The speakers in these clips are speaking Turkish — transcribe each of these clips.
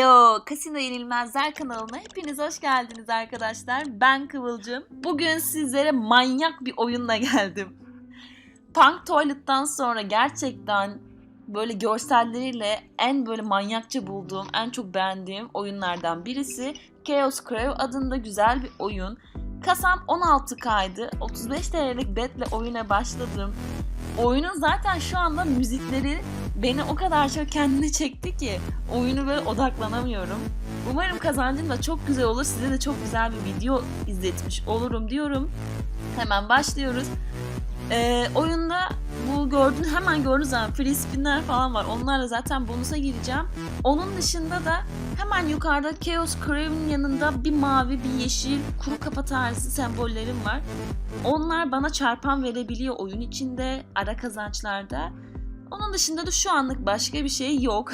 Heyo! Kasino Yenilmezler kanalına hepiniz hoş geldiniz arkadaşlar. Ben Kıvılcım. Bugün sizlere manyak bir oyunla geldim. Punk Toilet'tan sonra gerçekten böyle görselleriyle en böyle manyakça bulduğum, en çok beğendiğim oyunlardan birisi Chaos Crave adında güzel bir oyun. Kasam 16K'ydı. 35 TL'lik betle oyuna başladım. Oyunun zaten şu anda müzikleri beni o kadar çok kendine çekti ki oyunu böyle odaklanamıyorum. Umarım kazancım da çok güzel olur. Size de çok güzel bir video izletmiş olurum diyorum. Hemen başlıyoruz. Ee, oyunda bu gördüğün hemen gördüğünüz zaman free spinler falan var. Onlarla zaten bonusa gireceğim. Onun dışında da hemen yukarıda Chaos Crave'in yanında bir mavi, bir yeşil, kuru kafa tarzı sembollerim var. Onlar bana çarpan verebiliyor oyun içinde, ara kazançlarda. Onun dışında da şu anlık başka bir şey yok.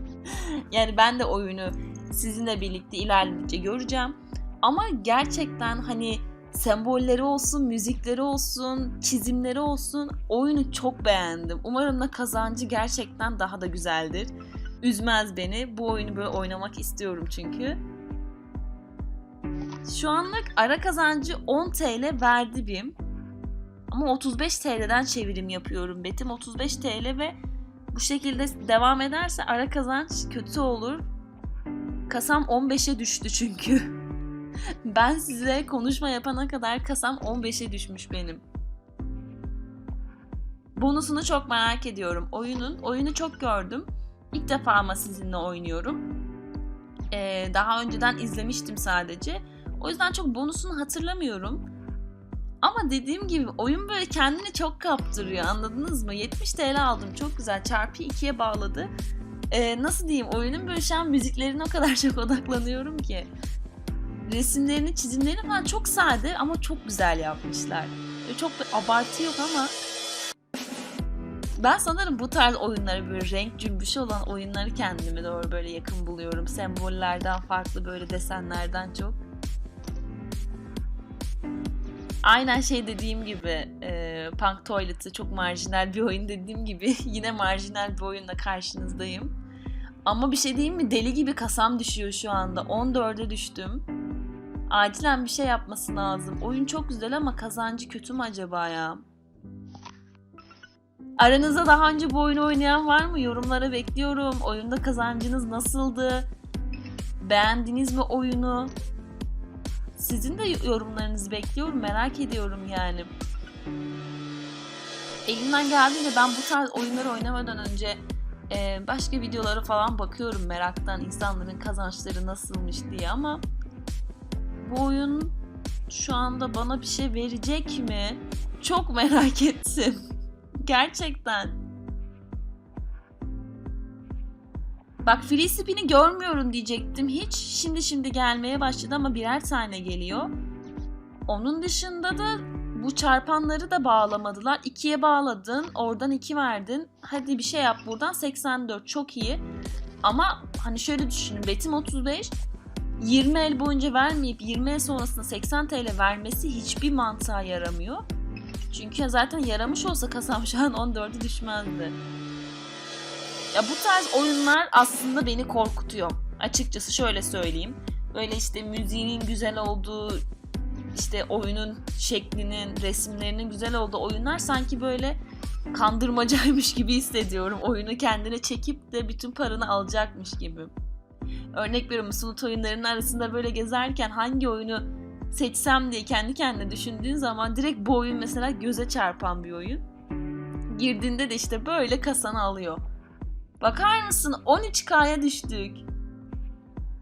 yani ben de oyunu sizinle birlikte ilerledikçe göreceğim. Ama gerçekten hani sembolleri olsun, müzikleri olsun, çizimleri olsun oyunu çok beğendim. Umarım da kazancı gerçekten daha da güzeldir. Üzmez beni. Bu oyunu böyle oynamak istiyorum çünkü. Şu anlık ara kazancı 10 TL verdi BİM. Ama 35 TL'den çevirim yapıyorum Betim. 35 TL ve bu şekilde devam ederse ara kazanç kötü olur. Kasam 15'e düştü çünkü. ben size konuşma yapana kadar kasam 15'e düşmüş benim. Bonusunu çok merak ediyorum oyunun. Oyunu çok gördüm. İlk defa ama sizinle oynuyorum. Ee, daha önceden izlemiştim sadece. O yüzden çok bonusunu hatırlamıyorum. Ama dediğim gibi oyun böyle kendini çok kaptırıyor anladınız mı? 70 TL aldım çok güzel çarpı 2'ye bağladı. Ee, nasıl diyeyim oyunun böyle şu an müziklerine o kadar çok odaklanıyorum ki. Resimlerini çizimlerini falan çok sade ama çok güzel yapmışlar. Böyle çok bir abartı yok ama ben sanırım bu tarz oyunları böyle renk cümbüşü olan oyunları kendime doğru böyle yakın buluyorum. Sembollerden farklı böyle desenlerden çok. Aynen şey dediğim gibi e, Punk Toilet'ı çok marjinal bir oyun dediğim gibi yine marjinal bir oyunla karşınızdayım. Ama bir şey diyeyim mi? Deli gibi kasam düşüyor şu anda. 14'e düştüm. Acilen bir şey yapması lazım. Oyun çok güzel ama kazancı kötü mü acaba ya? Aranızda daha önce bu oyunu oynayan var mı? Yorumlara bekliyorum. Oyunda kazancınız nasıldı? Beğendiniz mi oyunu? Sizin de yorumlarınızı bekliyorum. Merak ediyorum yani. Elimden geldiğince ben bu tarz oyunları oynamadan önce e, başka videolara falan bakıyorum meraktan insanların kazançları nasılmış diye ama bu oyun şu anda bana bir şey verecek mi? Çok merak ettim. Gerçekten. Bak free spin'i görmüyorum diyecektim hiç. Şimdi şimdi gelmeye başladı ama birer tane geliyor. Onun dışında da bu çarpanları da bağlamadılar. 2'ye bağladın, oradan 2 verdin. Hadi bir şey yap buradan 84 çok iyi. Ama hani şöyle düşünün betim 35 20 el boyunca vermeyip 20 el sonrasında 80 TL vermesi hiçbir mantığa yaramıyor. Çünkü zaten yaramış olsa kasam şu an 14'ü düşmezdi. Ya bu tarz oyunlar aslında beni korkutuyor. Açıkçası şöyle söyleyeyim. Böyle işte müziğinin güzel olduğu, işte oyunun şeklinin, resimlerinin güzel olduğu oyunlar sanki böyle kandırmacaymış gibi hissediyorum. Oyunu kendine çekip de bütün paranı alacakmış gibi. Örnek veriyorum Sulut oyunlarının arasında böyle gezerken hangi oyunu seçsem diye kendi kendine düşündüğün zaman direkt bu oyun mesela göze çarpan bir oyun. Girdiğinde de işte böyle kasanı alıyor. Bakar mısın 13K'ya düştük.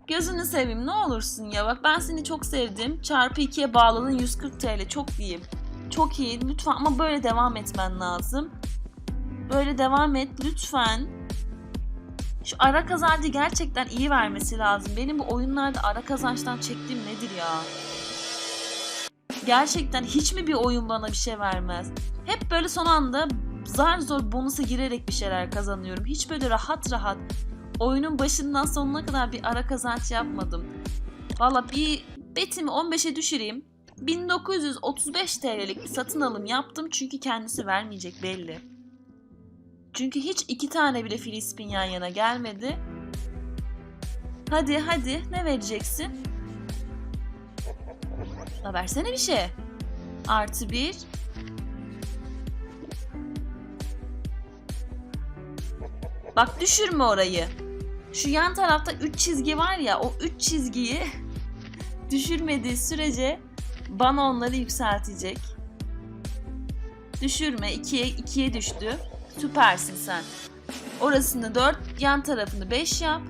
Gözünü seveyim ne olursun ya bak ben seni çok sevdim. Çarpı 2'ye bağladın 140 TL çok diyeyim. Çok iyi lütfen ama böyle devam etmen lazım. Böyle devam et lütfen. Şu ara kazancı gerçekten iyi vermesi lazım. Benim bu oyunlarda ara kazançtan çektiğim nedir ya? Gerçekten hiç mi bir oyun bana bir şey vermez? Hep böyle son anda zar zor bonusa girerek bir şeyler kazanıyorum. Hiç böyle rahat rahat oyunun başından sonuna kadar bir ara kazanç yapmadım. Valla bir betimi 15'e düşüreyim. 1935 TL'lik bir satın alım yaptım çünkü kendisi vermeyecek belli. Çünkü hiç iki tane bile free yan yana gelmedi. Hadi hadi ne vereceksin? La versene bir şey. Artı bir. Bak düşürme orayı. Şu yan tarafta 3 çizgi var ya o 3 çizgiyi düşürmediği sürece bana onları yükseltecek. Düşürme 2'ye 2'ye düştü. Süpersin sen. Orasını 4, yan tarafını 5 yap.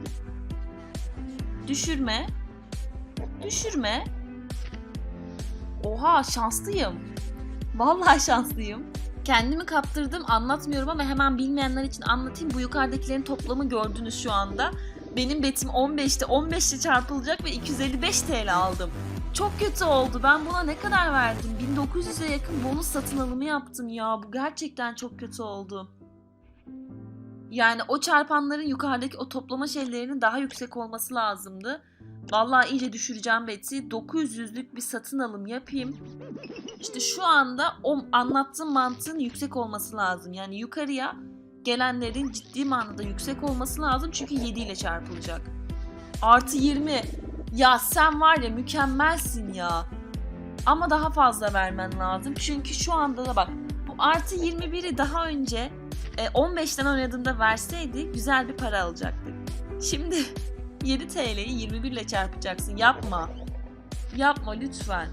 Düşürme. Düşürme. Oha şanslıyım. Vallahi şanslıyım. Kendimi kaptırdım anlatmıyorum ama hemen bilmeyenler için anlatayım. Bu yukarıdakilerin toplamı gördünüz şu anda. Benim betim 15'te 15 ile çarpılacak ve 255 TL aldım. Çok kötü oldu. Ben buna ne kadar verdim? 1900'e yakın bonus satın alımı yaptım ya. Bu gerçekten çok kötü oldu. Yani o çarpanların yukarıdaki o toplama şeylerinin daha yüksek olması lazımdı. Vallahi iyice düşüreceğim Betty. 900'lük bir satın alım yapayım. İşte şu anda o anlattığım mantığın yüksek olması lazım. Yani yukarıya gelenlerin ciddi manada yüksek olması lazım. Çünkü 7 ile çarpılacak. Artı 20. Ya sen var ya mükemmelsin ya. Ama daha fazla vermen lazım. Çünkü şu anda da bak bu artı 21'i daha önce e, 15'ten oynadığında verseydi güzel bir para alacaktık. Şimdi 7 TL'yi 21 ile çarpacaksın. Yapma. Yapma lütfen.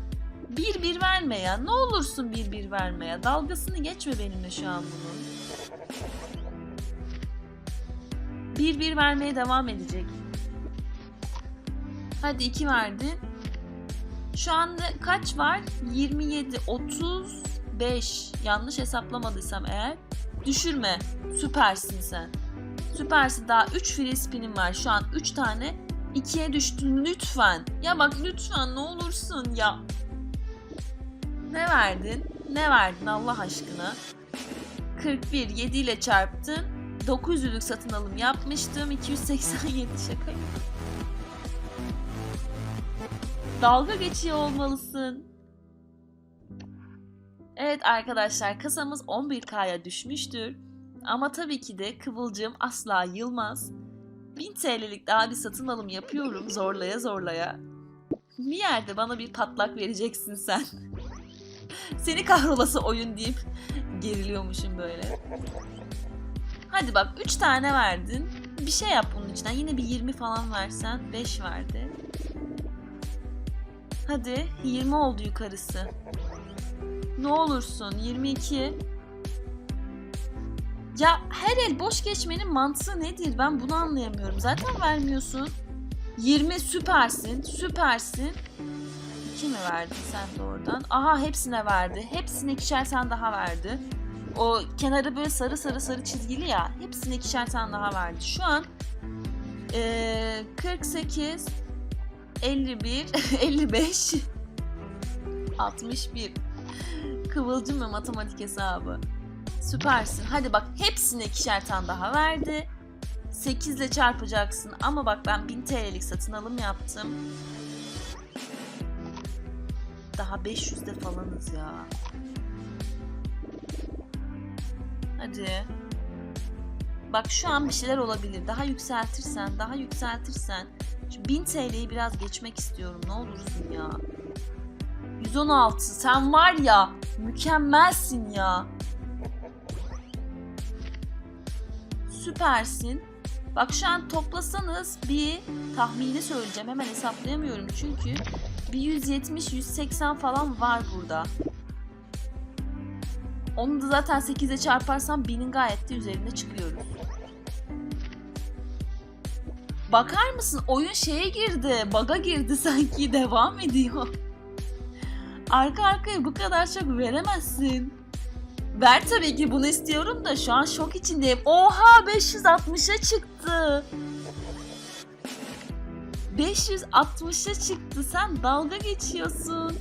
Bir bir verme ya. Ne olursun bir bir verme ya. Dalgasını geçme benimle şu an bunun. Bir bir vermeye devam edecek. Hadi iki verdin. Şu anda kaç var? 27, 35. Yanlış hesaplamadıysam eğer. Düşürme. Süpersin sen. Süpersin. Daha 3 free spin'im var. Şu an 3 tane. 2'ye düştün lütfen. Ya bak lütfen ne olursun ya. Ne verdin? Ne verdin Allah aşkına? 41 7 ile çarptın. 900'lük satın alım yapmıştım. 287 şaka. Dalga geçiyor olmalısın. Evet arkadaşlar kasamız 11K'ya düşmüştür. Ama tabii ki de Kıvılcım asla yılmaz. 1000 TL'lik daha bir satın alım yapıyorum zorlaya zorlaya. Bir yerde bana bir patlak vereceksin sen. Seni kahrolası oyun deyip geriliyormuşum böyle. Hadi bak 3 tane verdin. Bir şey yap bunun içinden. Yine bir 20 falan versen. 5 verdi. Hadi 20 oldu yukarısı. Ne olursun 22. Ya her el boş geçmenin mantığı nedir? Ben bunu anlayamıyorum. Zaten vermiyorsun. 20 süpersin. Süpersin. 2 mi verdin sen de oradan? Aha hepsine verdi. Hepsine ikişer tane daha verdi. O kenarı böyle sarı sarı sarı çizgili ya. Hepsine ikişer tane daha verdi. Şu an eee 48 51 55 61 Kıvılcım ve matematik hesabı. Süpersin. Hadi bak hepsine ikişer tane daha verdi. 8 ile çarpacaksın ama bak ben 1000 TL'lik satın alım yaptım. Daha 500'de falanız ya. Hadi. Bak şu an bir şeyler olabilir. Daha yükseltirsen, daha yükseltirsen. Şu 1000 TL'yi biraz geçmek istiyorum. Ne olursun ya. 116. Sen var ya mükemmelsin ya. Süpersin. Bak şu an toplasanız bir tahmini söyleyeceğim. Hemen hesaplayamıyorum çünkü bir 170-180 falan var burada. Onu da zaten 8'e çarparsam 1000'in gayet de üzerinde çıkıyoruz. Bakar mısın? Oyun şeye girdi. Baga girdi sanki. Devam ediyor. Arka arkaya bu kadar çok veremezsin. Ver tabii ki bunu istiyorum da şu an şok içindeyim. Oha 560'a çıktı. 560'a çıktı. Sen dalga geçiyorsun.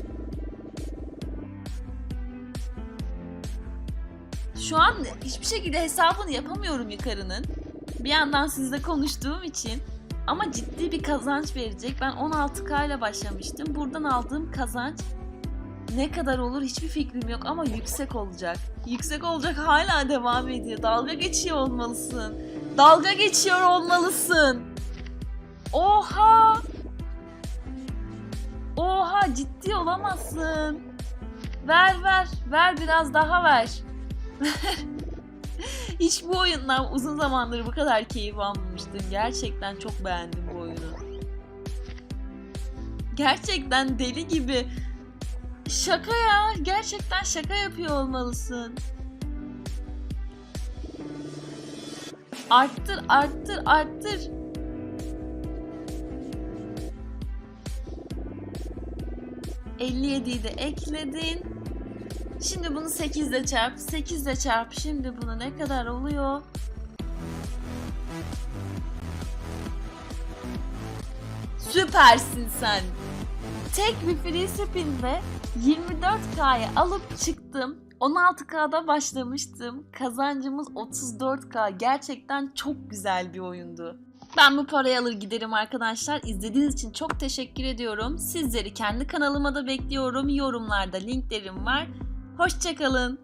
Şu an hiçbir şekilde hesabını yapamıyorum yukarının. Bir yandan sizle konuştuğum için. Ama ciddi bir kazanç verecek. Ben 16K ile başlamıştım. Buradan aldığım kazanç ne kadar olur hiçbir fikrim yok ama yüksek olacak. Yüksek olacak hala devam ediyor. Dalga geçiyor olmalısın. Dalga geçiyor olmalısın. Oha! Oha ciddi olamazsın. Ver ver. Ver biraz daha ver. Hiç bu oyundan uzun zamandır bu kadar keyif almamıştım. Gerçekten çok beğendim bu oyunu. Gerçekten deli gibi. Şaka ya. Gerçekten şaka yapıyor olmalısın. Arttır, arttır, arttır. ...57'yi de ekledin. Şimdi bunu 8 ile çarp. 8 ile çarp. Şimdi bunu ne kadar oluyor? Süpersin sen. Tek bir free spin'de 24K'yı alıp çıktım. 16K'da başlamıştım. Kazancımız 34K. Gerçekten çok güzel bir oyundu. Ben bu parayı alır giderim arkadaşlar. İzlediğiniz için çok teşekkür ediyorum. Sizleri kendi kanalıma da bekliyorum. Yorumlarda linklerim var. Hoşçakalın.